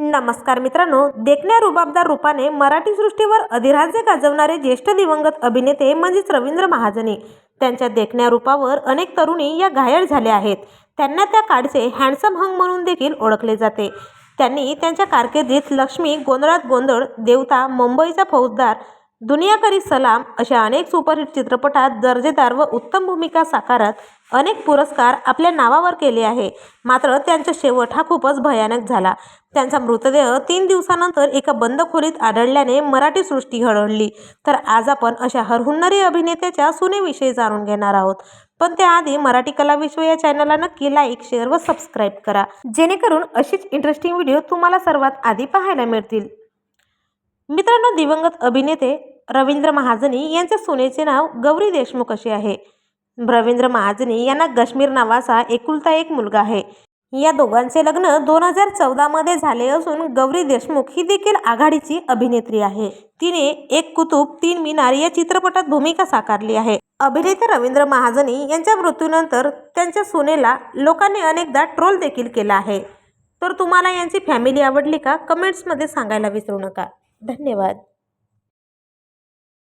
नमस्कार मित्रांनो देखण्या रुबाबदार रूपाने मराठी सृष्टीवर अधिराज्य गाजवणारे ज्येष्ठ दिवंगत अभिनेते म्हणजेच रवींद्र महाजनी. त्यांच्या देखण्या रूपावर अनेक तरुणी या घायल झाल्या आहेत. त्यांना त्या काळचे हँडसम हंग म्हणून देखील ओळखले जाते. त्यांनी त्यांच्या कारकिर्दीत लक्ष्मी गोंधळात गोंधळ देवता मुंबईचा फौजदार दुनिया करी सलाम अशा अनेक सुपरहिट चित्रपटात दर्जेदार व उत्तम भूमिका साकारत अनेक पुरस्कार आपल्या नावावर केले आहे. मात्र त्यांचा शेवट हा खूपच भयानक झाला. त्यांचा मृतदेह तीन दिवसानंतर एका बंद खोलीत आढळल्याने मराठी सृष्टी हळहळली. तर आज आपण अशा हरहुन्नरी अभिनेत्याच्या सुनेविषयी जाणून घेणार आहोत. पण त्याआधी मराठी कला विश्व या चॅनलला नक्की लाईक शेअर व सबस्क्राईब करा. जेणेकरून अशीच इंटरेस्टिंग व्हिडिओ तुम्हाला सर्वात आधी पाहायला मिळतील. मित्रांनो दिवंगत अभिनेते रवींद्र महाजनी यांच्या सुनेचे नाव गौरी देशमुख असे आहे. रवींद्र महाजनी यांना गश्मीर नावाचा एकुलता एक मुलगा आहे. या दोघांचे लग्न दोन हजार चौदामध्ये झाले असून गौरी देशमुख ही देखील आघाडीची अभिनेत्री आहे. तिने एक कुतुब तीन मिनार या चित्रपटात भूमिका साकारली आहे. अभिनेते रवींद्र महाजनी यांच्या मृत्यूनंतर त्यांच्या सुनेला लोकांनी अनेकदा ट्रोल देखील केला आहे. तर तुम्हाला यांची फॅमिली आवडली का? कमेंट्समध्ये सांगायला विसरू नका. धन्यवाद.